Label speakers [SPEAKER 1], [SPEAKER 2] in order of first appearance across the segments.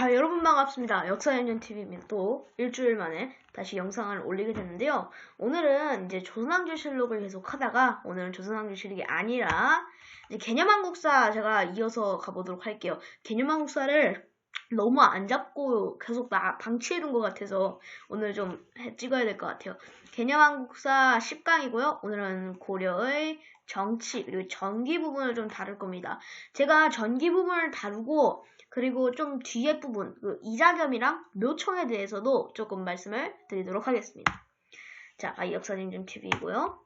[SPEAKER 1] 자, 여러분 반갑습니다. 역사연년TV입니다. 또 일주일 만에 다시 영상을 올리게 됐는데요. 오늘은 이제 조선왕조실록을 계속 하다가 오늘은 조선왕조실록이 아니라 개념한국사 제가 이어서 가보도록 할게요. 개념한국사를 너무 안 잡고 계속 나 방치해둔 것 같아서 오늘 좀 찍어야 될 것 같아요. 개념한국사 10강이고요. 오늘은 고려의 정치 그리고 전기 부분을 좀 다룰 겁니다. 제가 전기 부분을 다루고 그리고 좀 뒤에 부분, 그 이자겸이랑 묘청에 대해서도 조금 말씀을 드리도록 하겠습니다. 자, 아, 역사진좀 TV이고요.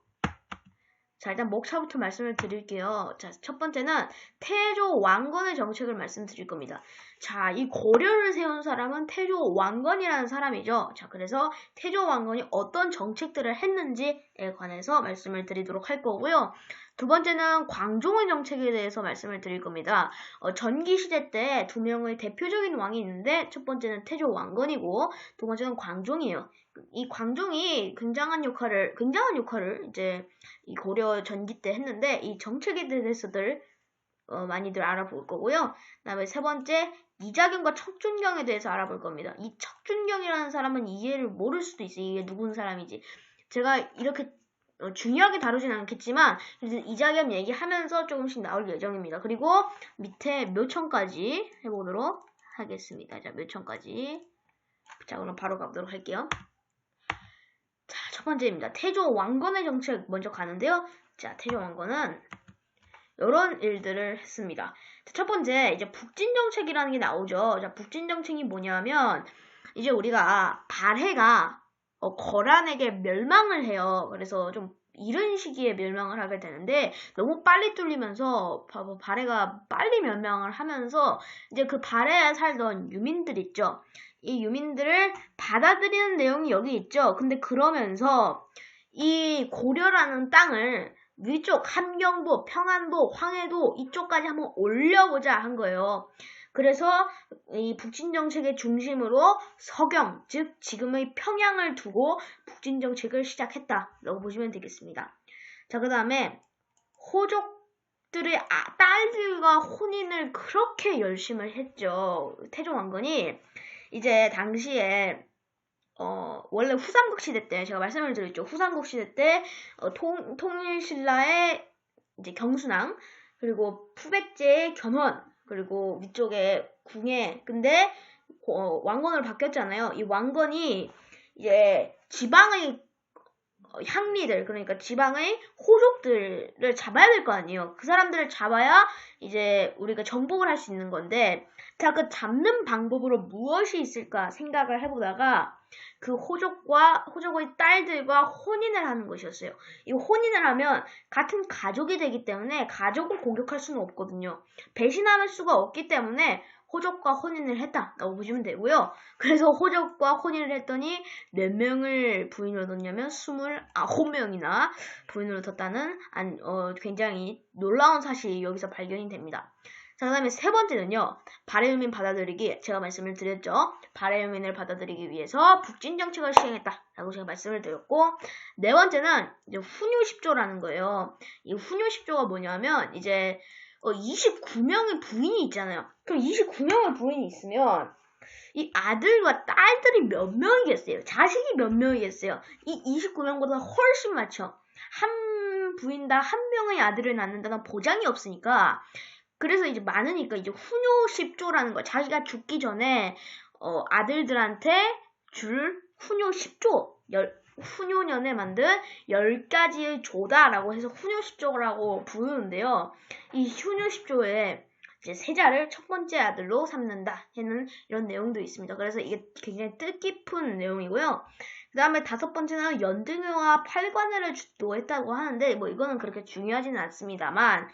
[SPEAKER 1] 자, 일단 목차부터 말씀을 드릴게요. 자, 첫 번째는 태조 왕건의 정책을 말씀드릴 겁니다. 자, 이 고려를 세운 사람은 태조 왕건이라는 사람이죠. 자, 그래서 태조 왕건이 어떤 정책들을 했는지에 관해서 말씀을 드리도록 할 거고요. 두 번째는 광종의 정책에 대해서 말씀을 드릴 겁니다. 어, 전기 시대 때 두 명의 대표적인 왕이 있는데 첫 번째는 태조 왕건이고 두 번째는 광종이에요. 이 광종이 굉장한 역할을 굉장한 역할을 이제 이 고려 전기 때 했는데 이 정책에 대해서들 어, 많이들 알아볼 거고요. 그다음에 세 번째 이자경과 척준경에 대해서 알아볼 겁니다. 이 척준경이라는 사람은 이해를 모를 수도 있어요. 이게 누군 사람이지. 제가 이렇게 어, 중요하게 다루진 않겠지만 이자겸 얘기하면서 조금씩 나올 예정입니다. 그리고 밑에 묘청까지 해보도록 하겠습니다. 자, 묘청까지. 자, 그럼 바로 가보도록 할게요. 자, 첫 번째입니다. 태조 왕건의 정책 먼저 가는데요. 자, 태조 왕건은 이런 일들을 했습니다. 첫 번째, 이제 북진 정책이라는 게 나오죠. 자, 북진 정책이 뭐냐면 이제 우리가 발해가 어, 거란에게 멸망을 해요. 그래서 좀 이런 시기에 멸망을 하게 되는데 너무 빨리 뚫리면서 발해가 빨리 멸망을 하면서 이제 그 발해에 살던 유민들 있죠. 이 유민들을 받아들이는 내용이 여기 있죠. 근데 그러면서 이 고려라는 땅을 위쪽 함경도, 평안도, 황해도 이쪽까지 한번 올려보자 한 거예요. 그래서 이 북진 정책의 중심으로 서경, 즉 지금의 평양을 두고 북진 정책을 시작했다라고 보시면 되겠습니다. 자, 그 다음에 호족들의 아, 딸들과 혼인을 그렇게 열심히 했죠. 태종 왕건이 이제 당시에 어, 원래 후삼국 시대 때 제가 말씀을 드렸죠. 후삼국 시대 때 어, 통, 통일신라의 이제 경순왕 그리고 푸백제의 견훤 그리고 위쪽에 궁에 근데 어, 왕건으로 바뀌었잖아요. 이 왕건이 이제 지방의 향리들 그러니까 지방의 호족들을 잡아야 될 거 아니에요. 그 사람들을 잡아야 이제 우리가 정복을 할 수 있는 건데 자 그 잡는 방법으로 무엇이 있을까 생각을 해보다가 그 호족과 호족의 딸들과 혼인을 하는 것이었어요. 이 혼인을 하면 같은 가족이 되기 때문에 가족을 공격할 수는 없거든요. 배신할 수가 없기 때문에 호족과 혼인을 했다라고 보시면 되고요. 그래서 호족과 혼인을 했더니 몇 명을 부인으로 뒀냐면 29명이나 부인으로 뒀다는 어, 굉장히 놀라운 사실이 여기서 발견이 됩니다. 자, 그 다음에 세 번째는요. 발해유민 받아들이기. 제가 말씀을 드렸죠. 발해유민을 받아들이기 위해서 북진 정책을 시행했다라고 제가 말씀을 드렸고 네 번째는 이제 훈유십조라는 거예요. 이 훈유십조가 뭐냐면 이제 어, 29명의 부인이 있잖아요. 그럼 29명의 부인이 있으면 이 아들과 딸들이 몇 명이겠어요? 자식이 몇 명이겠어요? 이 29명보다 훨씬 많죠. 한 부인당 한 명의 아들을 낳는다는 보장이 없으니까 그래서 이제 많으니까 이제 훈요 10조라는 거 자기가 죽기 전에 어, 아들들한테 줄 훈요 10조 열, 훈요년에 만든 10가지의 조다라고 해서 훈요 10조라고 부르는데요. 이 훈요 10조에 이제 세자를 첫 번째 아들로 삼는다 하는 이런 내용도 있습니다. 그래서 이게 굉장히 뜻깊은 내용이고요. 그 다음에 다섯 번째는 연등회와 팔관회를 주도했다고 하는데 뭐 이거는 그렇게 중요하지는 않습니다만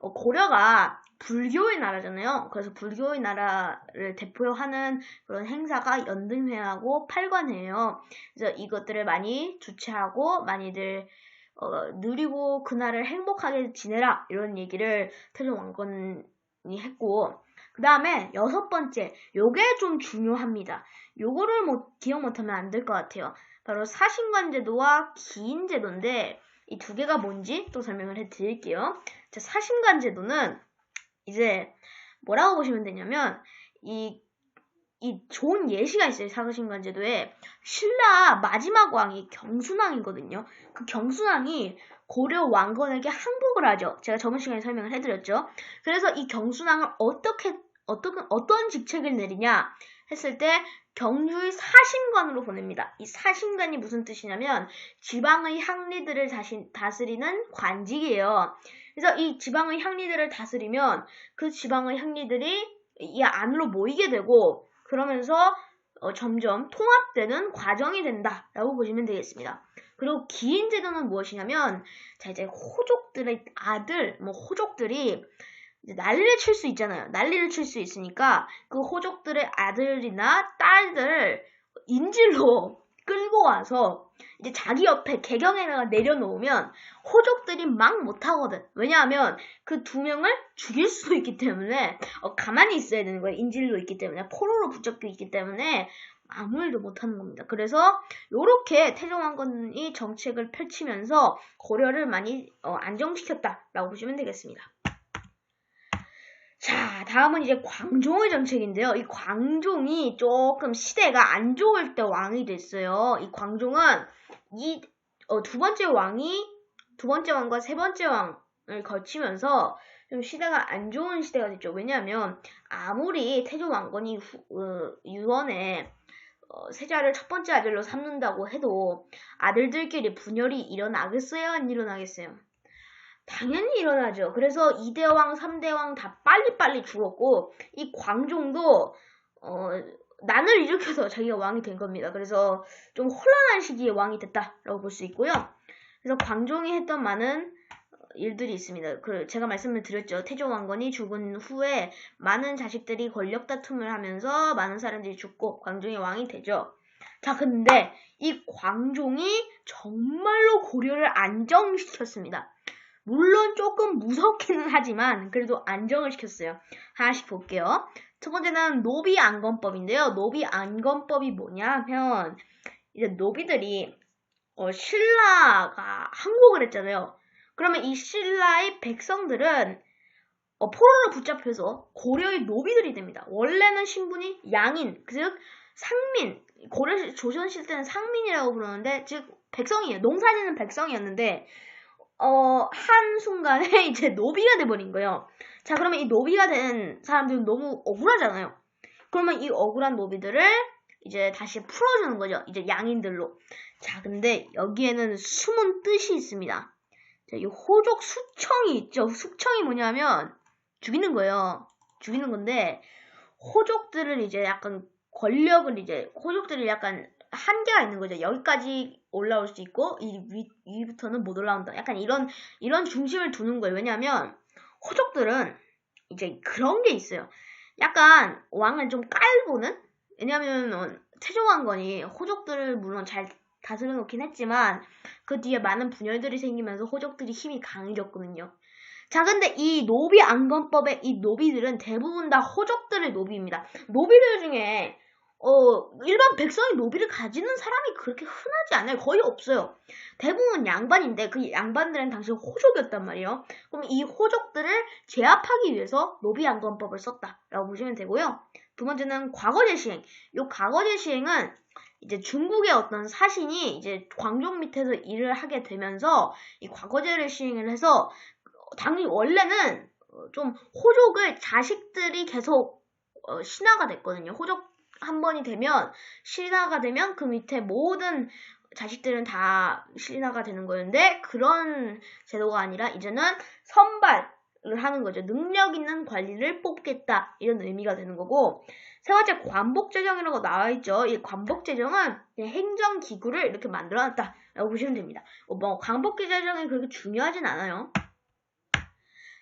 [SPEAKER 1] 어, 고려가 불교의 나라잖아요. 그래서 불교의 나라를 대표하는 그런 행사가 연등회하고 팔관회예요. 그래서 이것들을 많이 주최하고 많이들 어, 누리고 그날을 행복하게 지내라 이런 얘기를 태종 왕건이 했고 그 다음에 여섯 번째 요게 좀 중요합니다. 요거를 뭐 기억 못하면 안 될 것 같아요. 바로 사신관 제도와 기인 제도인데 이 두 개가 뭔지 또 설명을 해드릴게요. 자, 사신관 제도는 이제 뭐라고 보시면 되냐면 이 이 좋은 예시가 있어요. 사가신관 제도에 신라 마지막 왕이 경순왕이거든요. 그 경순왕이 고려 왕건에게 항복을 하죠. 제가 저번 시간에 설명을 해드렸죠. 그래서 이 경순왕을 어떻게 어떤 어떤 직책을 내리냐 했을 때 경주의 사신관으로 보냅니다. 이 사신관이 무슨 뜻이냐면 지방의 향리들을 다시, 다스리는 관직이에요. 그래서 이 지방의 향리들을 다스리면 그 지방의 향리들이 이 안으로 모이게 되고 그러면서 어, 점점 통합되는 과정이 된다라고 보시면 되겠습니다. 그리고 기인 제도는 무엇이냐면 자 이제 호족들의 아들 뭐 호족들이 난리를 칠 수 있잖아요. 난리를 칠 수 있으니까 그 호족들의 아들이나 딸들을 인질로 끌고 와서 이제 자기 옆에 개경에다가 내려놓으면 호족들이 막 못하거든. 왜냐하면 그 두 명을 죽일 수도 있기 때문에 어, 가만히 있어야 되는 거예요. 인질로 있기 때문에 포로로 붙잡혀 있기 때문에 아무 일도 못하는 겁니다. 그래서 이렇게 태종왕건이 정책을 펼치면서 고려를 많이 어, 안정시켰다라고 보시면 되겠습니다. 자, 다음은 이제 광종의 정책인데요. 이 광종이 조금 시대가 안 좋을 때 왕이 됐어요. 이 광종은 이, 어, 두 번째 왕이, 두 번째 왕과 세 번째 왕을 거치면서 좀 시대가 안 좋은 시대가 됐죠. 왜냐하면 아무리 태종 왕건이 후, 어, 유언에 어, 세자를 첫 번째 아들로 삼는다고 해도 아들들끼리 분열이 일어나겠어요? 안 일어나겠어요? 당연히 일어나죠. 그래서 2대왕, 3대왕 다 빨리빨리 죽었고 이 광종도 어, 난을 일으켜서 자기가 왕이 된 겁니다. 그래서 좀 혼란한 시기에 왕이 됐다라고 볼 수 있고요. 그래서 광종이 했던 많은 일들이 있습니다. 그 제가 말씀을 드렸죠. 태종 왕건이 죽은 후에 많은 자식들이 권력 다툼을 하면서 많은 사람들이 죽고 광종이 왕이 되죠. 자, 근데 이 광종이 정말로 고려를 안정시켰습니다. 물론 조금 무섭기는 하지만 그래도 안정을 시켰어요. 하나씩 볼게요. 첫 번째는 노비 안건법인데요. 노비 안건법이 뭐냐 하면 이제 노비들이 어, 신라가 항복을 했잖아요. 그러면 이 신라의 백성들은 어, 포로로 붙잡혀서 고려의 노비들이 됩니다. 원래는 신분이 양인, 즉 상민, 고려 조선 시대 때는 상민이라고 부르는데 즉 백성이에요. 농사짓는 백성이었는데 어, 한 순간에 이제 노비가 돼버린 거예요. 자, 그러면 이 노비가 된 사람들은 너무 억울하잖아요. 그러면 이 억울한 노비들을 이제 다시 풀어주는 거죠. 이제 양인들로. 자, 근데 여기에는 숨은 뜻이 있습니다. 자, 이 호족 수청이 있죠. 수청이 뭐냐면 죽이는 거예요. 죽이는 건데 호족들을 이제 약간 권력을 이제 호족들이 약간 한계가 있는 거죠. 여기까지 올라올 수 있고 이 위, 위부터는 못 올라온다. 약간 이런 이런 중심을 두는 거예요. 왜냐하면 호족들은 이제 그런 게 있어요. 약간 왕을 좀 깔고는 왜냐하면 태종왕건이 호족들을 물론 잘 다스려 놓긴 했지만 그 뒤에 많은 분열들이 생기면서 호족들이 힘이 강해졌거든요. 자, 근데 이 노비 안건법의 이 노비들은 대부분 다 호족들의 노비입니다. 노비들 중에 어, 일반 백성이 노비를 가지는 사람이 그렇게 흔하지 않아요. 거의 없어요. 대부분 양반인데 그 양반들은 당시 호족이었단 말이에요. 그럼 이 호족들을 제압하기 위해서 노비 양건법을 썼다라고 보시면 되고요. 두 번째는 과거제 시행. 이 과거제 시행은 이제 중국의 어떤 사신이 이제 광종 밑에서 일을 하게 되면서 이 과거제를 시행을 해서 당연히 원래는 좀 호족을 자식들이 계속 어, 신화가 됐거든요. 호족 한 번이 되면 신화가 되면 그 밑에 모든 자식들은 다 신화가 되는 거였는데 그런 제도가 아니라 이제는 선발을 하는 거죠. 능력 있는 관리를 뽑겠다 이런 의미가 되는 거고 세 번째 관복재정이라고 나와 있죠. 이 관복재정은 행정기구를 이렇게 만들어놨다라고 보시면 됩니다. 뭐 관복재정이 그렇게 중요하진 않아요.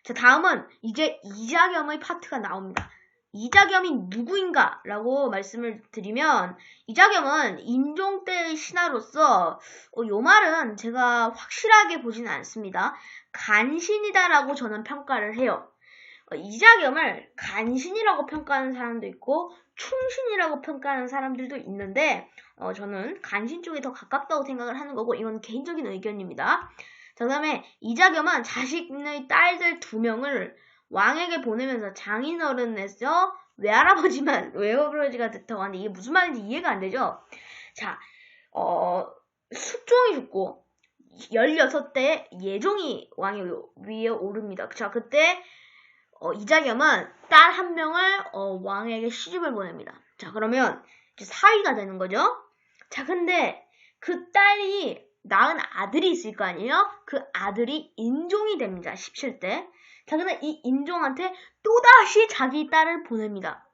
[SPEAKER 1] 자 다음은 이제 이자겸의 파트가 나옵니다. 이자겸이 누구인가? 라고 말씀을 드리면, 이자겸은 인종 때의 신하로서, 어, 요 말은 제가 확실하게 보지는 않습니다. 간신이다라고 저는 평가를 해요. 어, 이자겸을 간신이라고 평가하는 사람도 있고, 충신이라고 평가하는 사람들도 있는데, 어, 저는 간신 쪽이 더 가깝다고 생각을 하는 거고, 이건 개인적인 의견입니다. 자, 그 다음에 이자겸은 자신의 딸들 두 명을 왕에게 보내면서 장인어른에서 외할아버지만 외할아버지가 됐다고 하는데 이게 무슨 말인지 이해가 안 되죠? 자, 어, 숙종이 죽고 16대 예종이 왕이 위에 오릅니다. 자, 그때 어, 이자겸은 딸 한 명을 어, 왕에게 시집을 보냅니다. 자, 그러면 이제 사위가 되는 거죠. 자, 근데 그 딸이 낳은 아들이 있을 거 아니에요? 그 아들이 인종이 됩니다. 17대. 자, 근데 이 인종한테 또다시 자기 딸을 보냅니다.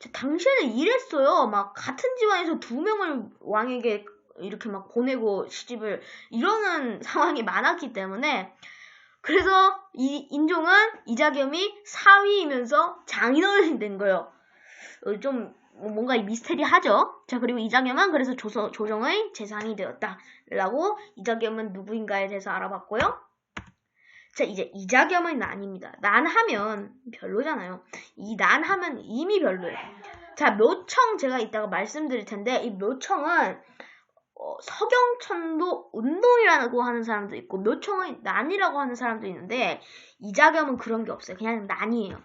[SPEAKER 1] 자, 당시에는 이랬어요. 막 같은 집안에서 두 명을 왕에게 이렇게 막 보내고 시집을 이러는 상황이 많았기 때문에 그래서 이 인종은 이자겸이 사위이면서 장인어른이 된 거예요. 어, 좀 뭔가 미스테리하죠. 자 그리고 이자겸은 그래서 조서, 조정의 재상이 되었다라고 이자겸은 누구인가에 대해서 알아봤고요. 자 이제 이자겸의 난입니다. 난 하면 별로잖아요. 이 난 하면 이미 별로예요. 자 묘청 제가 이따가 말씀드릴 텐데 이 묘청은 어, 서경천도 운동이라고 하는 사람도 있고 묘청의 난이라고 하는 사람도 있는데 이자겸은 그런 게 없어요. 그냥 난이에요.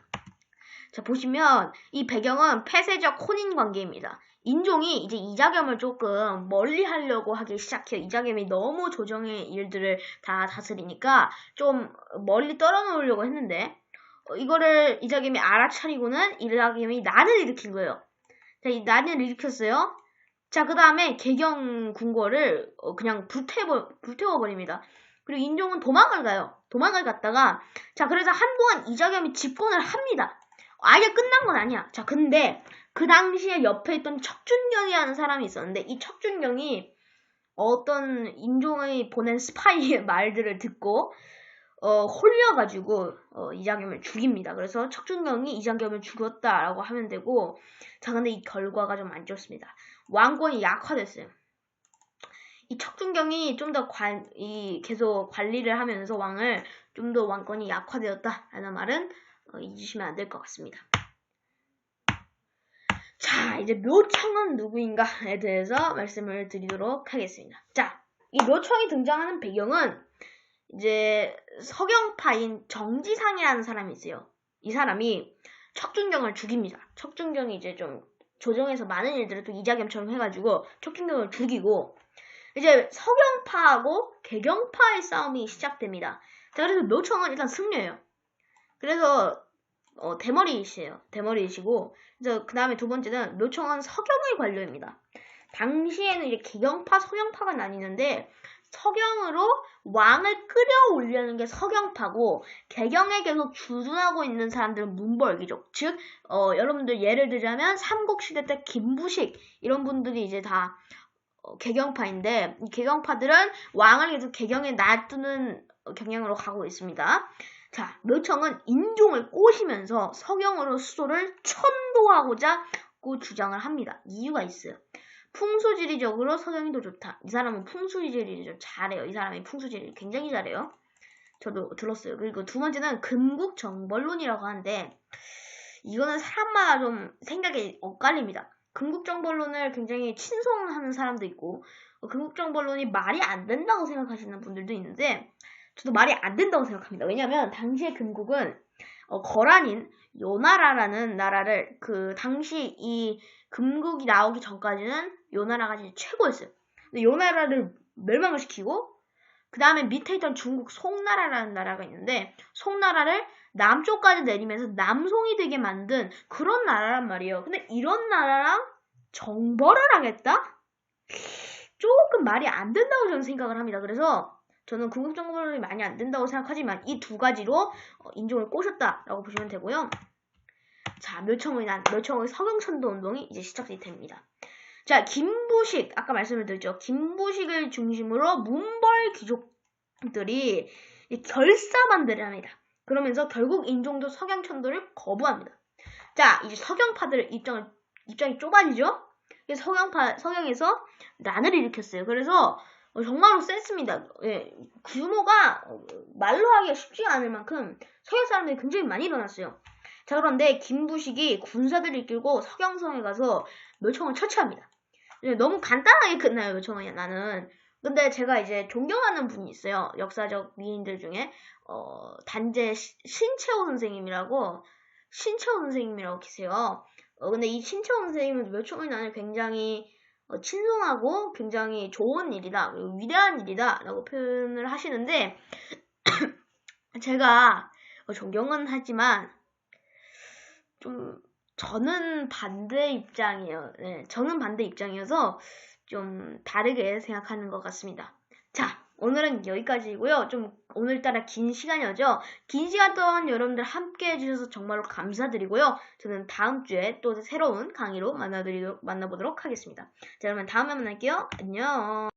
[SPEAKER 1] 자 보시면 이 배경은 폐쇄적 혼인 관계입니다. 인종이 이제 이자겸을 조금 멀리 하려고 하기 시작해요. 이자겸이 너무 조정의 일들을 다 다스리니까 좀 멀리 떨어놓으려고 했는데 어, 이거를 이자겸이 알아차리고는 이자겸이 난을 일으킨 거예요. 자, 이 난을 일으켰어요. 자, 그 다음에 개경 궁궐을 어, 그냥 불태워, 불태워버립니다. 그리고 인종은 도망을 가요. 도망을 갔다가, 자, 그래서 한동안 이자겸이 집권을 합니다. 아예 끝난 건 아니야. 자, 근데 그 당시에 옆에 있던 척준경이라는 사람이 있었는데, 이 척준경이 어떤 인종의 보낸 스파이의 말들을 듣고, 어, 홀려가지고, 어, 이장겸을 죽입니다. 그래서 척준경이 이장겸을 죽였다라고 하면 되고, 자, 근데 이 결과가 좀 안 좋습니다. 왕권이 약화됐어요. 이 척준경이 좀 더 관, 이 계속 관리를 하면서 왕을 좀 더 왕권이 약화되었다라는 말은 어, 잊으시면 안 될 것 같습니다. 자, 이제 묘청은 누구인가에 대해서 말씀을 드리도록 하겠습니다. 자, 이 묘청이 등장하는 배경은 이제 서경파인 정지상이라는 사람이 있어요. 이 사람이 척준경을 죽입니다. 척준경이 이제 좀 조정에서 많은 일들을 또 이자겸처럼 해가지고 척준경을 죽이고 이제 서경파하고 개경파의 싸움이 시작됩니다. 자, 그래서 묘청은 일단 승려예요. 그래서 어, 대머리이시에요. 대머리이시고 그 다음에 두 번째는 묘청은 서경의 관료입니다. 당시에는 이제 개경파, 서경파가 나뉘는데 서경으로 왕을 끌어올리는 게 서경파고 개경에 계속 주둔하고 있는 사람들은 문벌귀족 즉 어, 여러분들 예를 들자면 삼국시대 때 김부식 이런 분들이 이제 다 어, 개경파인데 이 개경파들은 왕을 계속 개경에 놔두는 경향으로 가고 있습니다. 자, 묘청은 인종을 꼬시면서 서경으로 수도를 천도하고자 주장을 합니다. 이유가 있어요. 풍수지리적으로 서경이 더 좋다. 이 사람은 풍수지리를 좀 잘해요. 이 사람이 풍수지리 굉장히 잘해요. 저도 들었어요. 그리고 두 번째는 금국정벌론이라고 하는데 이거는 사람마다 좀 생각이 엇갈립니다. 금국정벌론을 굉장히 친송하는 사람도 있고 어, 금국정벌론이 말이 안 된다고 생각하시는 분들도 있는데 저도 말이 안 된다고 생각합니다. 왜냐하면 당시의 금국은 어, 거란인 요나라라는 나라를 그 당시 이 금국이 나오기 전까지는 요나라가 진짜 최고였어요. 근데 요나라를 멸망을 시키고 그 다음에 밑에 있던 중국 송나라라는 나라가 있는데 송나라를 남쪽까지 내리면서 남송이 되게 만든 그런 나라란 말이에요. 근데 이런 나라랑 정벌을 하겠다? 조금 말이 안 된다고 저는 생각을 합니다. 그래서 저는 궁극정벌이 많이 안 된다고 생각하지만 이 두 가지로 어, 인종을 꼬셨다라고 보시면 되고요. 자, 묘청의 난, 묘청의 서경천도 운동이 이제 시작이 됩니다. 자, 김부식, 아까 말씀을 드렸죠. 김부식을 중심으로 문벌 귀족들이 결사반대를 합니다. 그러면서 결국 인종도 서경천도를 거부합니다. 자, 이제 서경파들 입장을, 입장이 좁아지죠? 서경파, 서경에서 난을 일으켰어요. 그래서 정말로 셌습니다. 예, 규모가 말로 하기가 쉽지가 않을 만큼 서경 사람들이 굉장히 많이 일어났어요. 자 그런데 김부식이 군사들을 이끌고 서경성에 가서 묘청을 처치합니다. 너무 간단하게 끝나요 묘청은 나는. 근데 제가 이제 존경하는 분이 있어요. 역사적 미인들 중에 어, 단재 신채호 선생님이라고 신채원 선생님이라고 계세요. 어, 근데 이 신채원 선생님은 멸종의 난을 굉장히 어, 친손하고 굉장히 좋은 일이다, 위대한 일이다 라고 표현을 하시는데 제가 어, 존경은 하지만 좀 저는 반대 입장이에요. 네, 저는 반대 입장이어서 좀 다르게 생각하는 것 같습니다. 자, 오늘은 여기까지이고요. 좀 오늘따라 긴 시간이었죠. 긴 시간 동안 여러분들 함께 해주셔서 정말로 감사드리고요. 저는 다음 주에 또 새로운 강의로 만나드리도록 만나보도록 하겠습니다. 자, 여러분 다음에 만날게요. 안녕.